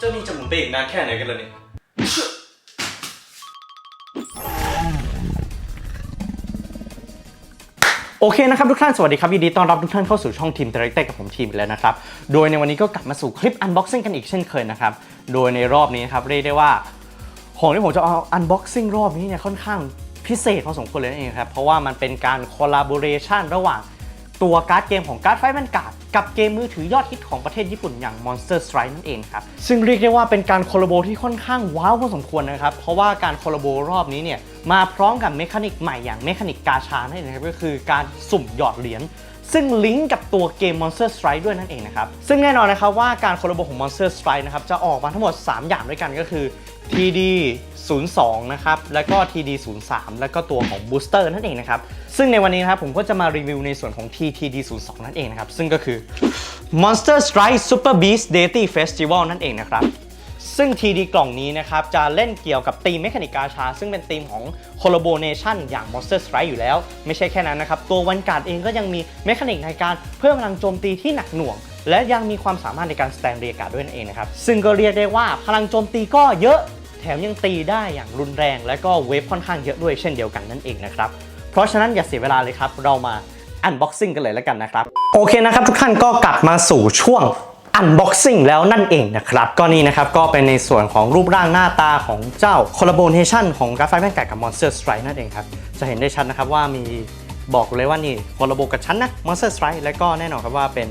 เจ้านี่จะหมุนไปอีกนานแค่ไหนกันเลยเนี่ยโอเคนะครับทุกท่าน สวัสดีครับยินดีต้อนรับทุกท่านเข้าสู่ช่องทีม Director กับผมทีมอีกแล้วนะครับ โดยในวันนี้ก็กลับมาสู่คลิป Unboxing กันอีกเช่นเคยนะครับ โดยในรอบนี้นะครับเรียกได้ว่า ของที่ผมจะเอา Unboxing รอบนี้เนี่ยค่อนข้างพิเศษพอสมควรเลยนั่นเองครับ เพราะว่ามันเป็นการ collaboration ระหว่าง ตัวการ์ดเกมของการ์ดไฟมันการ์ดกับเกมมือถือยอดฮิตของประเทศญี่ปุ่นอย่าง Monster Strike นั่นเองครับ ซึ่งเรียกได้ว่าเป็นการคอลลาโบที่ค่อนข้างว้าวพอสมควรนะครับ เพราะว่าการคอลลาโบรอบนี้เนี่ยมาพร้อมกับเมคานิกใหม่อย่างเมคานิกกาชานั่นเองนะครับก็คือการสุ่มหยอดเหรียญซึ่งลิงก์กับตัวเกม Monster Strike ด้วยนั่นเองนะครับ ซึ่งแน่นอนนะครับว่าการคอลลาโบของ Monster Strike นะครับจะออกมาทั้งหมด 3 อย่างด้วยกันก็คือ TD 02 นะครับ แล้วก็ TD 03 แล้วก็ตัวของ Booster นั่นเองนะครับ ซึ่งในวันนี้นะครับผมก็จะมารีวิวในส่วนของ TTD 02 นั่นเองนะครับ ซึ่งก็คือ Monster Strike Super Beast Deity Festival นั่นเองนะครับ ซึ่ง TD กล่องนี้นะครับ จะเล่นเกี่ยวกับธีมเมคานิกกาชา ซึ่งเป็นธีมของ Collaboration อย่าง Monster Strike อยู่แล้ว ไม่ใช่แค่นั้นนะครับ ตัววันการ์ดเองก็ยังมีเมคานิกในการเพิ่มพลังโจมตีที่หนักหน่วงและยังมีความสามารถในการสแตนเรียการ์ดด้วยนั่นเองนะครับ ซึ่งก็เรียกได้ว่าพลังโจมตีก็เยอะ แถมยังตีได้อย่างรุนแรง และก็เวฟค่อนข้างเยอะด้วยเช่นเดียวกันนั่นเองนะครับ เพราะฉะนั้นอย่าเสียเวลาเลยครับ เรามา Unboxing กันเลยแล้วกันนะครับ โอเคนะครับ ทุกท่านก็กลับมาสู่ช่วง Unboxing แล้วนั่นเองนะครับ ก็นี่นะครับ ก็เป็นในส่วนของรูปร่างหน้าตาของเจ้า Collaboration ของกร์ดไฟแมนกัดกับ Monster Strike นั่นเองครับ จะเห็นได้ชัดนะครับว่ามีบอกเลยว่านี่คอลลาโบกับฉันนะ Monster Strike และก็แน่นอนครับว่าเป็น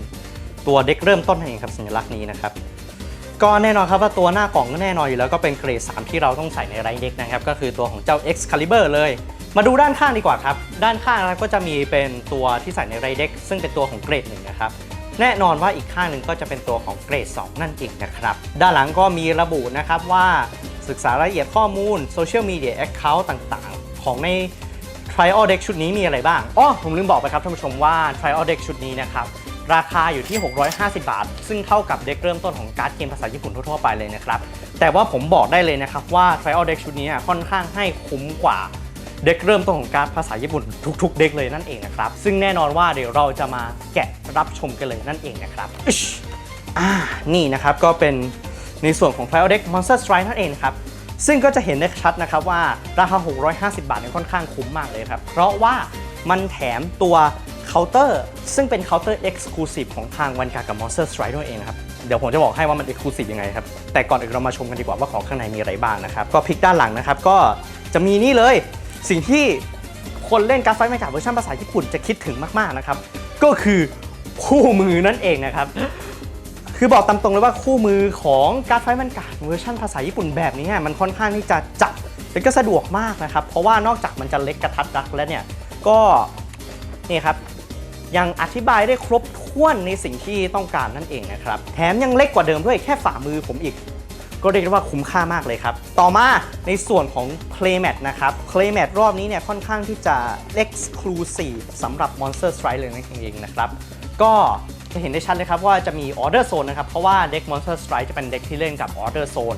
ตัวเด็กเริ่มต้นนั่นเองครับสัญลักษณ์นี้นะครับ ก็แน่นอนครับว่าตัวหน้ากล่องก็แน่นอนอยู่แล้วก็เป็นเกรด 3 ที่เราต้องใส่ในไรเด็กนะครับ ก็คือตัวของเจ้า Excalibur เลย มาดูด้านข้างดีกว่าครับ ด้านข้างก็จะมีเป็นตัวที่ใส่ในไรเด็กซึ่งเป็นตัวของเกรดหนึ่งนะครับแน่นอนว่าอีกข้างหนึ่งก็จะเป็นตัวของเกรด 2 นั่นเองนะครับ ด้านหลังก็มีระบุนะครับว่าศึกษารายละเอียดข้อมูลโซเชียลมีเดียแอคเคาท์ต่างๆ ของใน Trial Deck ชุดนี้มีอะไรบ้างอ๋อผมลืมบอกไปครับท่านผู้ชมว่า Trial Deck ชุดนี้นะครับ ราคาอยู่ที่ 650 บาท ซึ่งเท่ากับเด็กเริ่มต้นของการ์ดเกมภาษาญี่ปุ่นทั่วๆไปเลยนะครับ แต่ว่าผมบอกได้เลยนะครับว่า Trial Deck ชุดนี้ค่อนข้างให้คุ้มกว่าเด็กเริ่มต้นของการดภาษาญี่ปุ่นทุกๆ เด็กเลยนั่นเองนะครับ ซึ่งแน่นอนว่าเดี๋ยวเราจะมาแกะรับชมกันเลยนั่นเองนะครับอึชอ่านี่นะครับก็เป็นในส่วนของ Trial Deck Monster Strike นั่นเองนะครับซึ่งก็จะเห็นได้ชัดนะครับว่าราคา 650 บาทเนี่ยค่อนข้างคุ้มมากเลยครับ เพราะว่า มันแถมตัวเคาน์เตอร์ซึ่งเป็นเคาน์เตอร์ Exclusive ของทางวันการกับ Monster Strike ด้วยเองครับ เดี๋ยวผมจะบอกให้ว่ามัน Exclusive ยังไงครับ แต่ก่อนอื่นเรามาชมกันดีกว่าว่าของข้างในมีอะไรบ้างนะครับ ก็พลิกด้านหลังนะครับ ก็จะมีนี่เลยสิ่งที่คนเล่นการ์ดไฟท์แมกาเวอร์ชันภาษาญี่ปุ่นจะคิดถึงมากๆนะครับ ก็คือคู่มือนั่นเองนะครับ คือบอกตามตรงเลยว่าคู่มือของการ์ดไฟท์แมนการ์ดเวอร์ชันภาษาญี่ปุ่นแบบนี้มันค่อนข้างที่จะจับและก็สะดวกมากนะครับ เพราะว่านอกจากมันจะเล็กกระทัดรัดแล้วเนี่ย ก็นี่ครับยังอธิบายได้ครบถ้วนในสิ่งที่ต้องการนั่นเองนะครับ แถมยังเล็กกว่าเดิมด้วยแค่ฝ่ามือผมอีก ก็เรียกได้ว่าคุ้มค่ามากเลยครับ ต่อมาในส่วนของ Playmat นะครับ Playmat รอบนี้เนี่ยค่อนข้างที่จะ Exclusive สำหรับ Monster Strike เลยนั่นเองนะครับ ก็จะเห็นได้ชัดเลยครับว่าจะมี Order Zone นะครับ เพราะว่าเด็ก Monster Strike จะเป็นเด็กที่เล่นกับ Order Zone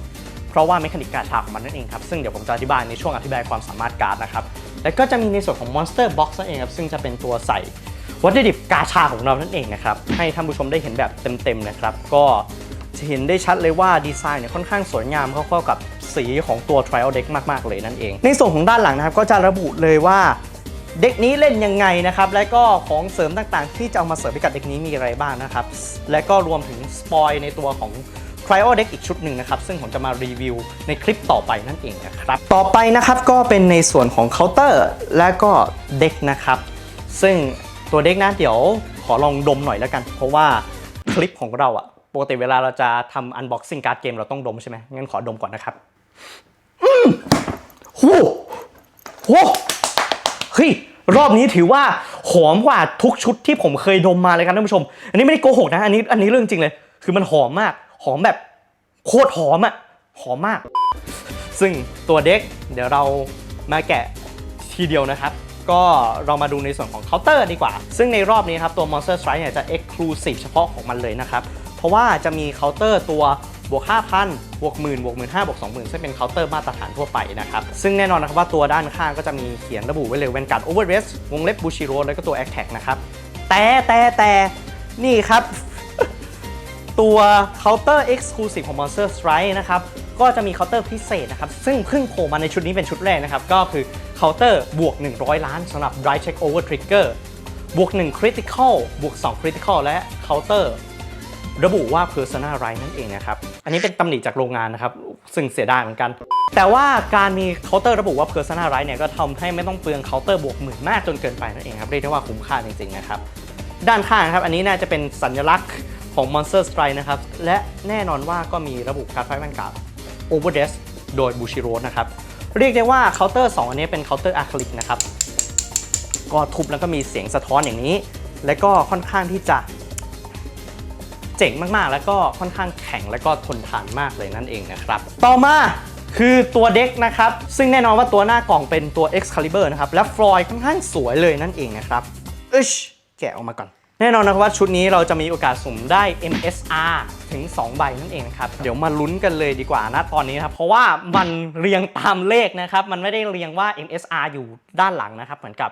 เพราะว่าเมคานิกการชาของมันนั่นเองครับ ซึ่งเดี๋ยวผมจะอธิบายในช่วงอธิบายความสามารถการ์ดนะครับ แล้วก็จะมีในส่วนของ Monster Box นั่นเองครับซึ่งจะเป็นตัวใส่วัตถุดิบกาชาของเรานั่นเองนะครับให้ท่านผู้ชมได้เห็นแบบเต็มๆนะครับก็จะเห็นได้ชัดเลยว่าดีไซน์เนี่ยค่อนข้างสวยงามเข้ากับสีของตัว Trial Deck มากๆเลยนั่นเอง ในส่วนของด้านหลังนะครับก็จะระบุเลยว่าเด็กนี้เล่นยังไงนะครับ และก็ของเสริมต่างๆ ที่จะเอามาเสริมให้กับเด็กนี้มีอะไรบ้างนะครับ และก็รวมถึงสปอยในตัวของ Cryo Deck อีกชุดหนึ่งนะครับซึ่งผมจะมารีวิวในคลิปต่อไปนั่นเองนะครับต่อไปนะครับก็เป็นในส่วนของเคาน์เตอร์และก็เด็กนะครับซึ่งตัวเด็กนะเดี๋ยวขอลองดมหน่อยแล้วกัน เพราะว่าคลิปของเราอะปกติเวลาเราจะทำ unboxing การ์ดเกมเราต้องดมใช่ไหมงั้นขอดมก่อนนะครับอืมโหโหเฮ้ยรอบนี้ถือว่าหอมกว่าทุกชุดที่ผมเคยดมมาเลยครับท่านผู้ชม อันนี้ไม่ได้โกหกนะ อันนี้อันนี้เรื่องจริงเลย คือมันหอมมาก หอมแบบโคตรหอมอะหอมมาก ซึ่งตัวเด็กเดี๋ยวเรามาแกะทีเดียวนะครับ ก็เรามาดูในส่วนของเคาน์เตอร์ดีกว่า ซึ่งในรอบนี้ครับตัว Monster Strike เนี่ยจะ Exclusive เฉพาะของมันเลยนะครับ เพราะว่าจะมีเคาน์เตอร์ตัวบวก 5,000 บวก10,000บวก15,000บวก20,000ซึ่งเป็นเคาน์เตอร์มาตรฐานทั่วไปนะครับ ซึ่งแน่นอนนะครับว่าตัวด้านข้างก็จะมีเขียนระบุไว้เลย Vanguard Overdress วงเล็บ Bushiro แล้วก็ตัว a c t a c นะครับ แต่แต่แต่นี่ครับ ตัว Counter Exclusive ของ Monster Strike นะครับก็จะมี Counter พิเศษนะครับซึ่งเพิ่งโผล่มาในชุดนี้เป็นชุดแรกนะครับก็คือ Counter บวก 100 ล้านสำหรับ Drive Check Over Trigger บวก 1 Critical บวก 2 Critical และ Counter ระบุว่า Persona Right นั่นเองนะครับ อันนี้เป็นตำหนิจากโรงงานนะครับ ซึ่งเสียดายเหมือนกัน แต่ว่าการมีเคาน์เตอร์ระบุว่า Persona Right เนี่ยก็ทำให้ไม่ต้องเปลืองเคาน์เตอร์บวกหมื่นมากจนเกินไปนั่นเองครับเรียกได้ว่าคุ้มค่าจริงๆนะครับ ด้านข้างครับ อันนี้น่าจะเป็นสัญลักษณ์ ของ Monster Strike นะครับ และแน่นอนว่าก็มีระบุการไฟแมนการ์ด Overdress โดย Bushiro นะครับ เรียกได้ว่าเคาน์เตอร์2อันนี้เป็นเคาน์เตอร์อะคริลิกนะครับ ก็ทุบแล้วก็มีเสียงสะท้อนอย่างนี้ และก็ค่อนข้างที่จะ เจ๋งมากๆ แล้วก็ค่อนข้างแข็งและก็ทนทานมากเลยนั่นเองนะครับ ต่อมาคือตัวเด็กนะครับ ซึ่งแน่นอนว่าตัวหน้ากล่องเป็นตัว Excalibur นะครับ และฟลอยค่อนข้างสวยเลยนั่นเองนะครับอึชแกะออกมาก่อน แน่นอนนะครับว่าชุดนี้เราจะมีโอกาสสุ่มได้ MSR ถึง 2 ใบนั่นเองครับ เดี๋ยวมาลุ้นกันเลยดีกว่านะตอนนี้ครับ เพราะว่ามันเรียงตามเลขนะครับ มันไม่ได้เรียงว่า MSR อยู่ด้านหลังนะครับ เหมือนกับ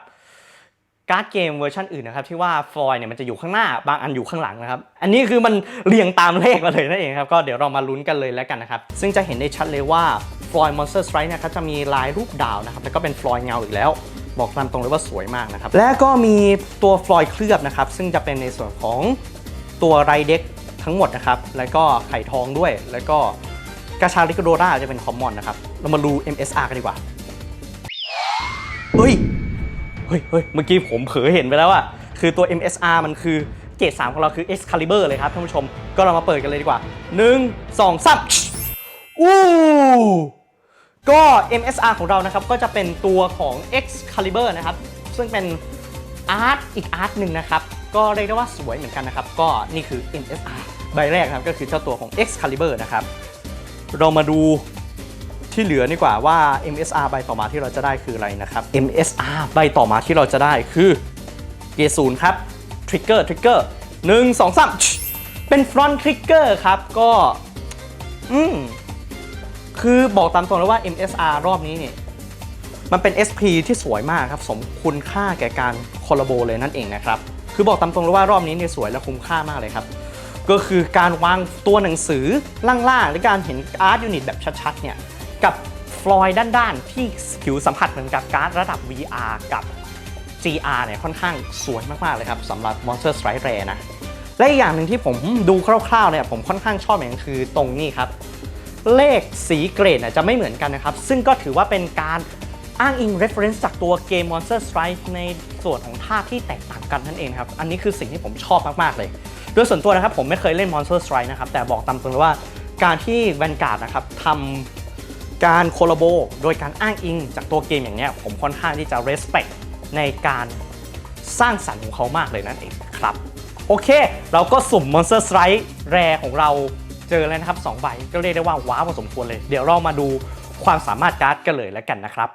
การ์ดเกมเวอร์ชันอื่นนะครับที่ว่าฟอยล์เนี่ยมันจะอยู่ข้างหน้าบางอันอยู่ข้างหลังนะครับ อันนี้คือมันเรียงตามเลขมาเลยนั่นเองครับ ก็เดี๋ยวเรามาลุ้นกันเลยแล้วกันนะครับ ซึ่งจะเห็นได้ชัดเลยว่าฟอยล์มอนสเตอร์สไตร์นะครับจะมีลายรูปดาวนะครับแล้วก็เป็นฟลอยล์เงาอีกแล้ว บอกตามตรงเลยว่าสวยมากนะครับ และก็มีตัวฟลอยล์เคลือบนะครับ ซึ่งจะเป็นในส่วนของตัวไรเด็กทั้งหมดนะครับ แล้วก็ไข่ทองด้วย แล้วก็กาชาลิกโดราจะเป็นคอมมอนนะครับ เรามาดู MSR กันดีกว่า เฮ้ย เฮ้ยเฮ้ยเมื่อกี้ผมเผลอเห็นไปแล้วอะคือตัว MSR มันคือเกรด3ของเราคือ Excalibur เลยครับท่านผู้ชม ก็เรามาเปิดกันเลยดีกว่า 1 2 3อู้ ก็ MSR ของเรานะครับก็จะเป็นตัวของ Excalibur นะครับ ซึ่งเป็นอาร์ตอีกอาร์ตหนึ่งนะครับ ก็เรียกได้ว่าสวยเหมือนกันนะครับ ก็นี่คือ MSR ใบแรกนะครับก็คือเจ้าตัวของ Excalibur นะครับ เรามาดูที่เหลือดีกว่าว่า MSR ใบต่อมาที่เราจะได้คืออะไรนะครับ MSR ใบต่อมาที่เราจะได้คือเกียร์ศูนย์ครับทริกเกอร์ทริกเกอร์หนึ่งสองสามเป็นฟรอนต์ทริกเกอร์ครับก็ อืม คือบอกตามตรงเลยว่า MSR รอบนี้เนี่ยมันเป็น SP ที่สวยมากครับ สมคุณค่าแก่การคอลลาโบเลยนั่นเองนะครับ คือบอกตามตรงเลยว่ารอบนี้เนี่ยสวยและคุ้มค่ามากเลยครับ ก็คือการวางตัวหนังสือล่างๆหรือการเห็นอาร์ตยูนิตแบบชัดๆเนี่ยกับฟลอยด้านๆ ที่ผิวสัมผัสเหมือนกับการ์ดระดับ VR กับ GR เนี่ยค่อนข้างสวยมากๆเลยครับสำหรับ Monster Strike Rare นะและอีกอย่างหนึ่งที่ผมดูคร่าวๆเนี่ยผมค่อนข้างชอบอย่างหนึงคือตรงนี้ครับ เลขสีเกรดจะไม่เหมือนกันนะครับ ซึ่งก็ถือว่าเป็นการอ้างอิง reference จากตัวเกม Monster Strike ในส่วนของท่าที่แตกต่างกันนั่นเองครับ อันนี้คือสิ่งที่ผมชอบมาก ๆ เลย โดยส่วนตัวนะครับผมไม่เคยเล่น Monster Strike นะครับ แต่บอกตามตรงเลยว่าการที่ Vanguard นะครับทำการโคลาโบโดยการอ้างอิงจากตัวเกมอย่างนี้ผมค่อนข้างที่จะ respect ในการสร้างสรรค์ของเขามากเลยนั่นเองครับ โอเค เราก็สุ่ม Monster Strike แรของเรา เจอแล้วนะครับ2ใบก็เรียกได้ว่าว้าวพอสมควรเลย เดี๋ยวเรามาดูความสามารถการ์ดกันเลยแล้วกันนะครับ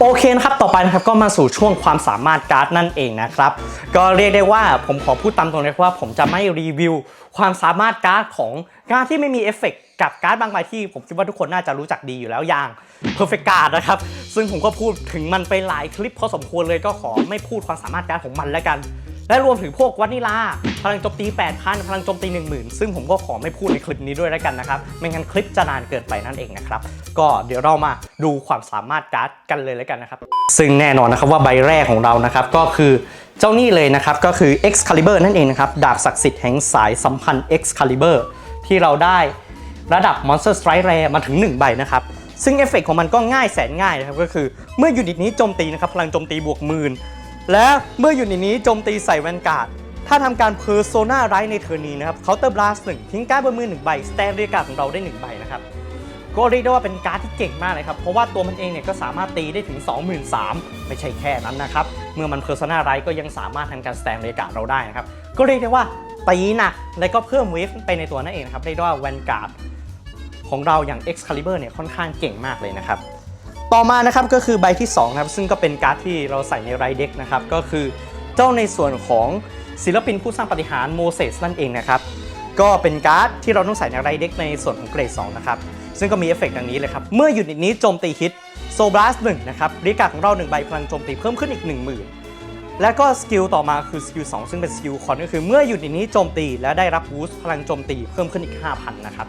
โอเคนะครับต่อไปนะครับก็มาสู่ช่วงความสามารถการ์ดนั่นเองนะครับ ก็เรียกได้ว่าผมขอพูดตามตรงเลยว่า ผมจะไม่รีวิว ความสามารถการ์ดของการดที่ไม่มีเอฟเฟกต์กับการ์ดบางใบที่ผมคิดว่าทุกคนน่าจะรู้จักดีอยู่แล้วอย่าง Perfect Card นะครับ ซึ่งผมก็พูดถึงมันไปหลายคลิปพอสมควรเลยก็ขอไม่พูดความสามารถการ์ดของมันแล้วกัน และรวมถึงพวกวานิลา พลังโจมตี 8,000 พลังโจมตี 10,000 ซึ่งผมก็ขอไม่พูดในคลิปนี้ด้วยแล้วกันนะครับ ไม่งั้นคลิปจะนานเกินไปนั่นเองนะครับ ก็เดี๋ยวเรามาดูความสามารถการ์ดกันเลยแล้วกันนะครับ ซึ่งแน่นอนนะครับว่าใบแรกของเรานะครับก็คือเจ้านี่เลยนะครับก็คือ Excalibur นั่นเองนะครับดาบศักดิ์สิทธิ์แห่งสายสัมพันธ์ Excalibur ที่เราได้ระดับ Monster Strike Rare มาถึง 1 ใบนะครับซึ่งเอฟเฟกต์ของมันก็ง่ายแสนง่ายนะครับก็คือเมื่อยูนิตนี้โจมตีนะครับพลังโจมตีบวกหมื่น และเมื่ออยู่ในนี้โจมตีใส่แวนการ์ด ถ้าทำการเพอร์โซนาไรในเทอร์นี้นะครับเคาน์เตอร์บลัสหนึ่งทิ้งการ์ดบนมือหนึ่งใบสแตนเรียการ์ดของเราได้หนึ่งใบนะครับก็เรียกได้ว่าเป็นการ์ดที่เก่งมากเลยครับ เพราะว่าตัวมันเองเนี่ยก็สามารถตีได้ถึง 23,000ไม่ใช่แค่นั้นนะครับ เมื่อมันเพอร์โซนาไรก็ยังสามารถทำการสแตนเรียการ์ดเราได้นะครับก็เรียกได้ว่าตีหนักและก็เพิ่มเวฟไปในตัวนั่นเองนะครับเรียกได้ว่าแวนการ์ดของเราอย่าง Excalibur เนี่ยค่อนข้างเก่งมากเลยนะครับ ต่อมานะครับก็คือใบที่2นะครับซึ่งก็เป็นการ์ดที่เราใส่ในไรเด็กนะครับก็คือเจ้าในส่วนของศิลปินผู้สร้างปาฏิหาร์โมเสสนั่นเองนะครับก็เป็นการ์ดที่เราต้องใส่ในไรเด็กในส่วนของเกรด2นะครับซึ่งก็มีเอฟเฟกต์ดังนี้เลยครับเมื่อยูนิตนี้โจมตีฮิตโซบลัสหนึ่งนะครับรีกาของเรา1ใบพลังโจมตีเพิ่มขึ้นอีก 10,000 และก็สกิลต่อมาคือสกิล2ซึ่งเป็นสกิลคอนก็คือเมื่อยูนิตนี้โจมตีและได้รับบูสต์พลังโจมตีเพิ่มขึ้นอีก 5,000 นะครับ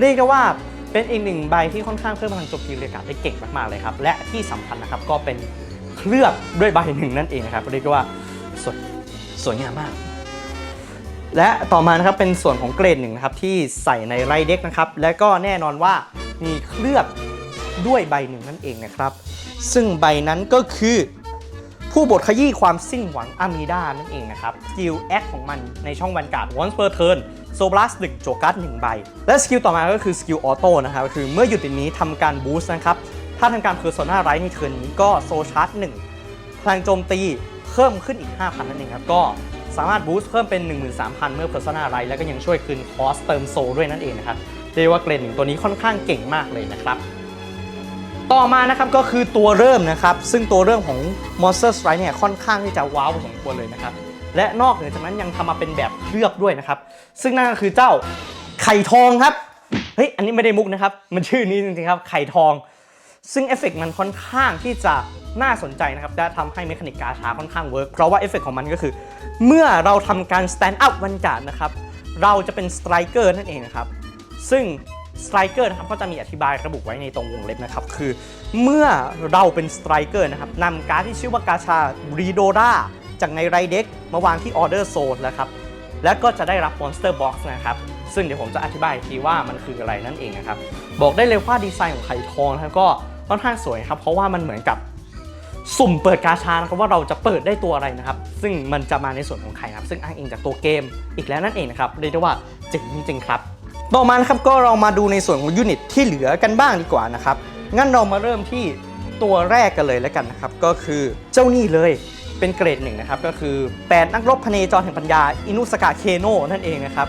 เรียกได้ว่า เป็นอีกหนึ่งใบที่ค่อนข้างเพิ่มพลังโจมตีเรียกาได้เก่งมากๆเลยครับ และที่สำคัญนะครับก็เป็นเคลือบด้วยใบหนึ่งนั่นเองนะครับเรียกได้ว่าสวยสวยงามมาก และต่อมานะครับเป็นส่วนของเกรดหนึ่งนะครับที่ใส่ในไรเด็กนะครับและก็แน่นอนว่ามีเคลือบด้วยใบหนึ่งนั่นเองนะครับ ซึ่งใบนั้นก็คือ ผู้บทขยี้ความสิ้นหวังอามีดานั่นเองนะครับสกิลแอคของมันในช่องวันการ์ด once per turn โซบลัสดึกโจกัสหนึ่งใบ และสกิลต่อมาก็คือสกิลออโต้นะครับคือเมื่อหยุดติดนี้ทำการบูสต์นะครับ ถ้าทำการเพอร์โซนาไรในเทิร์นนี้ก็โซชาร์จ1พลังโจมตีเพิ่มขึ้นอีก 5,000 นั่นเองครับ ก็สามารถบูสต์เพิ่มเป็น 13,000 เมื่อเพอร์โซนาไรแล้วก็ยังช่วยคืนคอสเติมโซด้วยนั่นเองนะครับเรียกว่าเกรดหนึ่งตัวนี้ค่อนข้างเก่งมากเลยนะครับ ต่อมานะครับก็คือตัวเริ่มนะครับ ซึ่งตัวเริ่มของ Monster Strike เนี่ยค่อนข้างที่จะว้าวพอสมควรเลยนะครับ และนอกเหนือจากนั้นยังทำมาเป็นแบบเคลือบด้วยนะครับ ซึ่งนั่นก็คือเจ้าไข่ทองครับ เฮ้ย อันนี้ไม่ได้มุกนะครับ มันชื่อนี้จริงๆครับ ไข่ทอง ซึ่งเอฟเฟกต์มันค่อนข้างที่จะน่าสนใจนะครับและทำให้เมคานิกกาชาค่อนข้างเวิร์กเพราะว่าเอฟเฟกต์ของมันก็คือ เมื่อเราทำการ stand up วันการ์นะครับ เราจะเป็นสไตรเกอร์นั่นเองนะครับ ซึ่ง สไตรเกอร์นะครับก็จะมีอธิบายระบุไว้ในตรงวงเล็บนะครับ คือเมื่อเราเป็นสไตรเกอร์นะครับนำการ์ดที่ชื่อว่ากาชารีโดราจากในไรเด็กมาวางที่ออเดอร์โซนแล้วครับแล้วก็จะได้รับ Monster Box นะครับ ซึ่งเดี๋ยวผมจะอธิบายทีว่ามันคืออะไรนั่นเองนะครับ บอกได้เลยว่าดีไซน์ของไข่ทองนะครับก็ค่อนข้างสวยครับ เพราะว่ามันเหมือนกับสุ่มเปิดกาชานะครับว่าเราจะเปิดได้ตัวอะไรนะครับ ซึ่งมันจะมาในส่วนของไข่นะครับ ซึ่งอ้างอิงจากตัวเกมอีกแล้วนั่นเองนะครับเรียกได้ว่าเจ๋งจริงๆครับ ต่อมานะครับก็เรามาดูในส่วนของยูนิตที่เหลือกันบ้างดีกว่านะครับ งั้นเรามาเริ่มที่ตัวแรกกันเลยแล้วกันนะครับ ก็คือเจ้านี่เลยเป็นเกรดหนึ่งนะครับก็คือ8นักรบพเนจรแห่งปัญญา อินุสกะเคโนนั่นเองนะครับ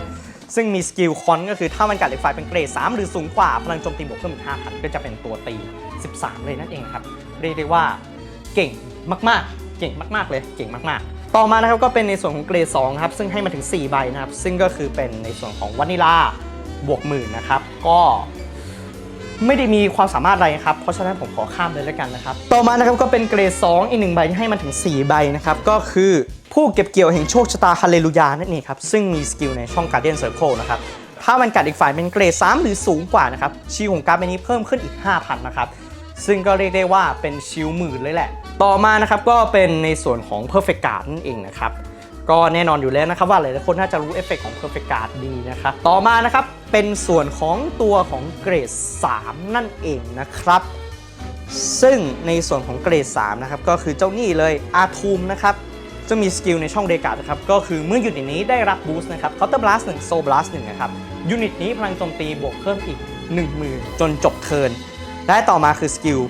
ซึ่งมีสกิลคอนก็คือถ้ามันกัดเหล็กไฟเป็นเกรด 3 หรือสูงกว่า พลังโจมตีบวกเพิ่มอีก5,000ก็จะเป็นตัวตี 13 เลยนั่นเองครับ เรียกได้ว่าเก่งมากๆ เก่งมากๆเลยเก่งมากๆ ต่อมานะครับก็เป็นในส่วนของเกรด2ครับซึ่งให้มาถึง 4 ใบนะครับซึ่งก็คือเป็นในส่วนของวานิลา บวกหมื่นนะครับ ก็ไม่ได้มีความสามารถอะไรครับ เพราะฉะนั้นผมขอข้ามเลยแล้วกันนะครับ ต่อมานะครับก็เป็นเกรด 2 อีกหนึ่งใบที่ให้มาถึง 4 ใบนะครับ ก็คือผู้เก็บเกี่ยวแห่งโชคชะตาฮาเลลูยานั่นเองครับ ซึ่งมีสกิลในช่อง Guardian Circle นะครับ ถ้ามันกัดอีกฝ่ายเป็นเกรด 3 หรือสูงกว่านะครับชิลของการ์ดใบนี้เพิ่มขึ้นอีก 5,000 นะครับ ซึ่งก็เรียกได้ว่าเป็นชิลหมื่นเลยแหละ ต่อมานะครับก็เป็นในส่วนของ Perfect Guard นั่นเองนะครับ ก็แน่นอนอยู่แล้วนะครับว่าหลายๆคนน่าจะรู้เอฟเฟกต์ของ Perfect Guard ดีนะครับ ต่อมานะครับ เป็นส่วนของตัวของเกรด 3 นั่นเองนะครับ ซึ่งในส่วนของเกรด 3 นะครับ ก็คือเจ้านี่เลยอาทูมนะครับจะมีสกิลในช่องเดกาดนะครับ ก็คือเมื่อยูนิตนี้ได้รับบูสต์นะครับเคาน์เตอร์บลัสหนึ่งโซบลัสหนึ่งนะครับยูนิตนี้พลังโจมตีบวกเพิ่มอีก 10,000 จนจบเทิร์นและต่อมาคือสกิล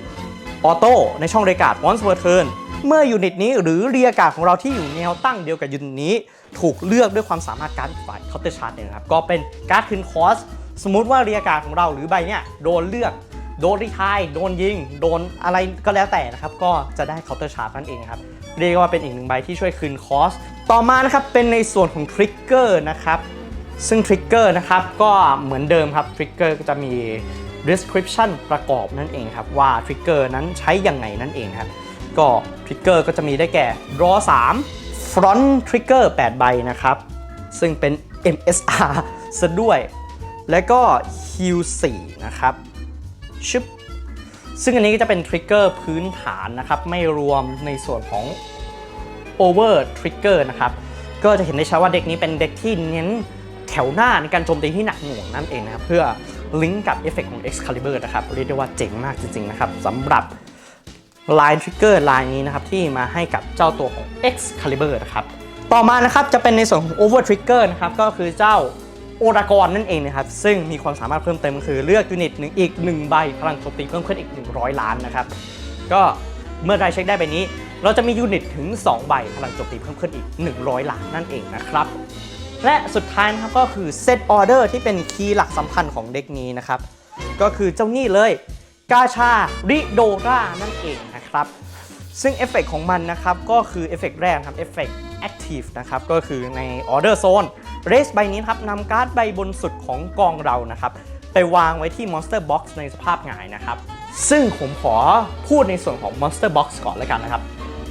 ออโต้ในช่องเรกาด once per turn เมื่อยูนิตนี้หรือเรียกาดของเราที่อยู่แนวตั้งเดียวกับยูนิตนี้ ถูกเลือกด้วยความสามารถการดฝ่ายเคาน์เตอร์ชาร์จเนี่ยครับก็เป็นการ์ดคืนคอสสมมุติว่าเรียกาดของเราหรือใบเนี่ยโดนเลือกโดนรีทายโดนยิง โดนอะไรก็แล้วแต่นะครับ ก็จะได้เคาน์เตอร์ชาร์จนั่นเองครับ เรียกว่าเป็นอีกหนึ่งใบที่ช่วยคืนคอส ต่อมานะครับ เป็นในส่วนของทริกเกอร์นะครับ ซึ่งทริกเกอร์นะครับ ก็เหมือนเดิมครับ ทริกเกอร์ก็จะมี description ประกอบนั่นเองครับ ว่าทริกเกอร์นั้นใช้ยังไงนั่นเองครับ ก็ทริกเกอร์ก็จะมีได้แก่ draw 3 front trigger 8 ใบนะครับ ซึ่งเป็น MSR ซะด้วย และก็ h u e 4นะครับชึบซึ่งอันนี้ก็จะเป็นทริกเกอร์พื้นฐานนะครับ ไม่รวมในส่วนของ over trigger นะครับ ก็จะเห็นได้ชัดว่าเด็กนี้เป็นเด็กที่เน้นแถวหน้าในการโจมตีที่หนักหน่วงนั่นเองนะครับ เพื่อลิงก์กับเอฟเฟกของ Excalibur นะครับ เรียกได้ว่าเจ๋งมากจริงๆนะครับสำหรับ ลายทริกเกอร์ลายนี้นะครับที่มาให้กับเจ้าตัวของ Excalibur นะครับต่อมานะครับจะเป็นในส่วนของ over trigger นะครับก็คือเจ้าโอรากอนนั่นเองนะครับซึ่งมีความสามารถเพิ่มเติมก็คือเลือกยูนิตหนึ่งอีก 1 ใบพลังโจมตีเพิ่มขึ้นอีก 100 ล้านนะครับก็เมื่อได้เช็คได้ใบนี้ เราจะมียูนิตถึง 2 ใบพลังโจมตีเพิ่มขึ้นอีก 100 ล้านนั่นเองนะครับและสุดท้ายนะครับก็คือเซตออเดอร์ที่เป็นคีย์หลักสำคัญของเด็กนี้นะครับก็คือเจ้านี่เลย กาชาริโดรานั่นเองนะครับ ซึ่งเอฟเฟกของมันนะครับ ก็คือเอฟเฟกแรกครับเอฟเฟก Active นะครับ ก็คือใน Order Zone เรสใบนี้ครับนำการ์ดใบบนสุดของกองเรานะครับ ไปวางไว้ที่ Monster Box ในสภาพหงายนะครับ ซึ่งผมขอพูดในส่วนของ Monster Box ก่อนแล้วกันนะครับ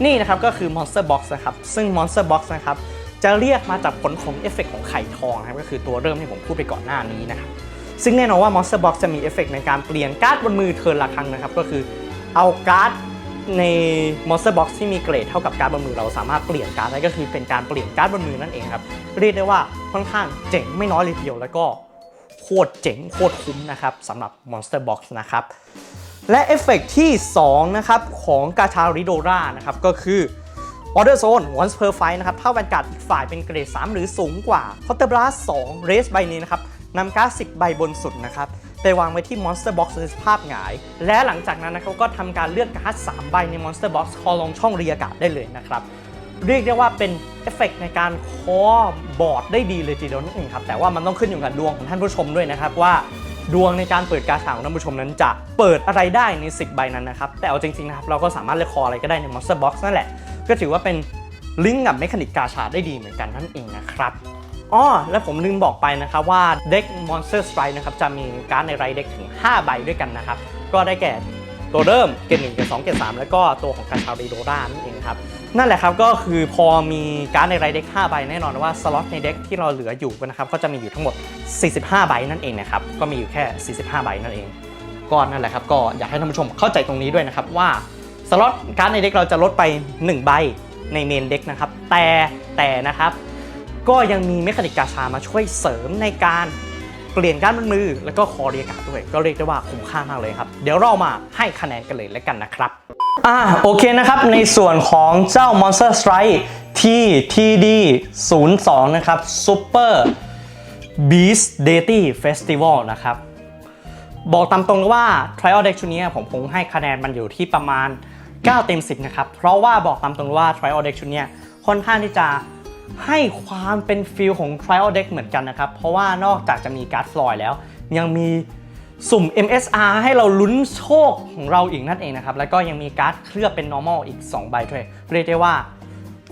นี่นะครับก็คือ Monster Box นะครับ ซึ่ง Monster Box นะครับจะเรียกมาจากผลของเอฟเฟกต์ของไข่ทองนะครับก็คือตัวเริ่มที่ผมพูดไปก่อนหน้านี้นะครับ ซึ่งแน่นอนว่า Monster Box จะมีเอฟเฟกต์ในการเปลี่ยนการ์ดบนมือเทิร์นละครั้งนะครับ ก็คือเอาการ์ดใน Monster Box ที่มีเกรดเท่ากับการ์ดบนมือเราสามารถเปลี่ยนการ์ดได้ก็คือเป็นการเปลี่ยนการ์ดบนมือนั่นเองครับ เรียกได้ว่าค่อนข้างเจ๋งไม่น้อยเลยทีเดียวแล้วก็โคตรเจ๋งโคตรคุ้มนะครับสำหรับ Monster Box นะครับและเอฟเฟกต์ที่2นะครับของกาชาริโดรานะครับก็คือ Order Zone once per fight นะครับ ถ้าแวนการ์ดอีกฝ่ายเป็นเกรด 3 หรือสูงกว่า c o u n t e r Blast 2 Race ใบนี้นะครับ นำการ์ด10ใบบนสุดนะครับไปวางไว้ที่ Monster Box ในสภาพหงาย และหลังจากนั้นนะครับก็ทำการเลือกการ์ด3ใบใน Monster Box คอลงช่องเรียกาศได้เลยนะครับเรียกได้ว่าเป็นเอฟเฟกต์ในการคอบอร์ดได้ดีเลยทีเดียวนั่นเองครับแต่ว่ามันต้องขึ้นอยู่กับดวงของท่านผู้ชมด้วยนะครับว่าดวงในการเปิดกาชาของท่านผู้ชมนั้นจะเปิดอะไรได้ใน 10 ใบนั้นนะครับ แต่เอาจริงๆนะครับเราก็สามารถเลือกคออะไรก็ได้ใน Monster Box นั่นแหละ ก็ถือว่าเป็นลิงก์กับเมคานิกกาชาได้ดีเหมือนกันนั่นเองนะครับ อ๋อและผมลืมบอกไปนะครับว่าเด็ก Monster Strike นะครับจะมีการ์ดในไรเด็กถึง 5 ใบด้วยกันนะครับ ก็ได้แก่ตัวเริ่มเกรดหนึ่งเกรดสองเกรดสามแล้วก็ตัวของกาชาริโดรานั่นเองครับนั่นแหละครับก็คือพอมีการ์ดในไรเด็ก5ใบแน่นอนว่าสล็อตในเด็กที่เราเหลืออยู่นะครับก็จะมีอยู่ทั้งหมด 45 ใบนั่นเองนะครับก็มีอยู่แค่ 45 ใบนั่นเองก็นั่นแหละครับก็อยากให้ท่านผู้ชมเข้าใจตรงนี้ด้วยนะครับว่าสล็อตการ์ดในเด็กเราจะลดไป 1 ใบในเมนเด็กนะครับแต่แต่นะครับ ก็ยังมีเมคานิกกาชามาช่วยเสริมในการเปลี่ยนการดบนมือ แล้วก็คอเรียกาด้วย ก็เรียกได้ว่าคุ้มค่ามากเลยครับ เดี๋ยวเรามาให้คะแนนกันเลยแล้วกันนะครับอ่าโอเคนะครับ ในส่วนของเจ้า Monster Strike ที่ TD 02 นะครับ Super Beast Deity Festival นะครับ บอกตามตรงเลยว่า Trial Deck ชุดนี้ผมคงให้คะแนนมันอยู่ที่ประมาณ 9 เต็ม 10 นะครับ เพราะว่าบอกตามตรงว่า Trial Deck ชุดนี้ค่อนข้างที่จะ ให้ความเป็นฟิลของ Trial Deck เหมือนกันนะครับ เพราะว่านอกจากจะมีการ์ดฟลอยแล้ว ยังมีสุ่ม MSR ให้เราลุ้นโชคของเราอีกนั่นเองนะครับ แล้วก็ยังมีการ์ดเคลือบเป็น normal อีก 2 ใบด้วยเรียกได้ว่า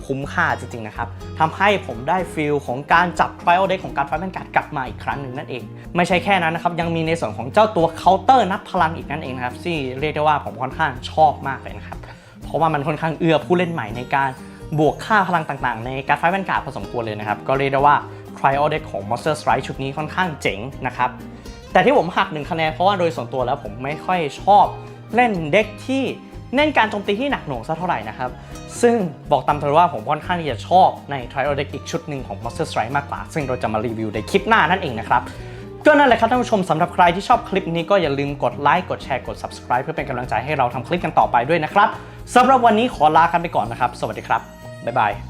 คุ้มค่าจริง ๆ นะครับทำให้ผมได้ฟิลของการจับ trial deck ของการไฟแมนการ์ดกลับมาอีกครั้งหนึ่งนั่นเอง ไม่ใช่แค่นั้นนะครับ ยังมีในส่วนของเจ้าตัวเคาน์เตอร์นับพลังอีกนั่นเองนะครับที่เรียกได้ว่าผมค่อนข้างชอบมากเลยนะครับ เพราะว่ามันค่อนข้างเอื้อผู้เล่นใหม่ในการ บวกค่าพลังต่างๆ ในการไฟแมนการ์ดพอสมควรเลยนะครับ ก็เรียกได้ว่า trial deck ของ monster strike ชุดนี้ค่อนข้างเจ๋งนะครับ แต่ที่ผมหักหนึ่งคะแนนเพราะว่าโดยส่วนตัวแล้วผมไม่ค่อยชอบเล่นเด็กที่เน้นการโจมตีที่หนักหน่วงสักเท่าไหร่นะครับ ซึ่งบอกตามตรงว่าผมค่อนข้างที่จะชอบใน Trial Deck อีกชุดหนึ่งของ Monster Strike มากกว่า ซึ่งเราจะมารีวิวในคลิปหน้านั่นเองนะครับก็นั่นแหละครับท่านผู้ชมสำหรับใครที่ชอบคลิปนี้ก็อย่าลืมกดไลค์กดแชร์กด subscribe เพื่อเป็นกำลังใจให้เราทำคลิปกันต่อไปด้วยนะครับสำหรับวันนี้ขอลากันไปก่อนนะครับ สวัสดีครับ บ๊ายบาย